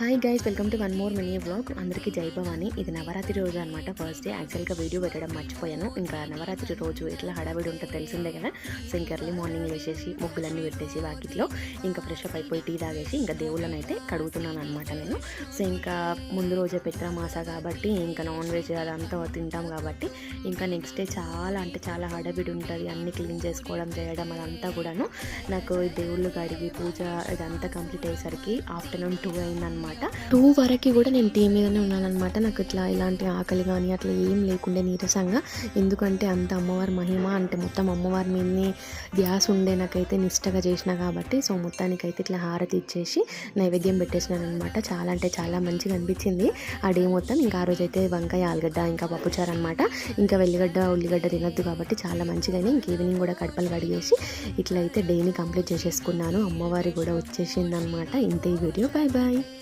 Hi guys welcome to one more mini vlog అందరికీ జై భవాని. ఇది నవరాత్రి రోజు అనమాట ఫస్ట్ డే యాక్చువల్గా వీడియో పెట్టడం మర్చిపోయాను. ఇంకా నవరాత్రి రోజు ఎట్లా హడావిడి ఉంటుందో తెలిసిందే కదా. సో ఇంకా ఎర్లీ మార్నింగ్ వేసేసి ముగ్గులన్నీ పెట్టేసి వాకిట్లో ఇంకా ఫ్రెష్ అప్ అయిపోయి టీ తాగేసి ఇంకా దేవుళ్ళని అయితే కడుగుతున్నాను అనమాట నేను. సో ఇంకా ముందు రోజే పెట్టిన మాస కాబట్టి ఇంకా నాన్ వెజ్ అదంతా తింటాం కాబట్టి ఇంకా నెక్స్ట్ డే చాలా అంటే చాలా హడావిడి ఉంటుంది. అన్ని క్లీన్ చేసుకోవడం చేయడం అదంతా కూడాను. నాకు దేవుళ్ళు కడిగి పూజ ఇదంతా కంప్లీట్ అయ్యేసరికి ఆఫ్టర్నూన్ టూ అయిందనమాట టూ వరకు కూడా నేను టీ మీదనే ఉన్నానమాట నాకు ఇట్లా ఇలాంటి ఆకలి కానీ అట్లా ఏం లేకుండే నీరసంగా. ఎందుకంటే అంత అమ్మవారి మహిమ అంటే మొత్తం అమ్మవారి మీదనే గ్యాస్ ఉండే నాకైతే నిష్టగా చేసిన కాబట్టి సో మొత్తానికైతే ఇట్లా హారతి ఇచ్చేసి నైవేద్యం పెట్టేసినాను అనమాట చాలా అంటే చాలా మంచిగా అనిపించింది. ఆ డే మొత్తం ఇంకా ఆ రోజు అయితే వంకాయ ఆలుగడ్డ ఇంకా పప్పుచారు అనమాట ఇంకా వెల్లిగడ్డ ఉల్లిగడ్డ తినద్దు కాబట్టి చాలా మంచిగానే ఇంక ఈవినింగ్ కూడా కడపలు కడిగేసి ఇట్లా అయితే డేని కంప్లీట్ చేసేసుకున్నాను. అమ్మవారి కూడా వచ్చేసింది అనమాట ఈ వీడియో. Bye bye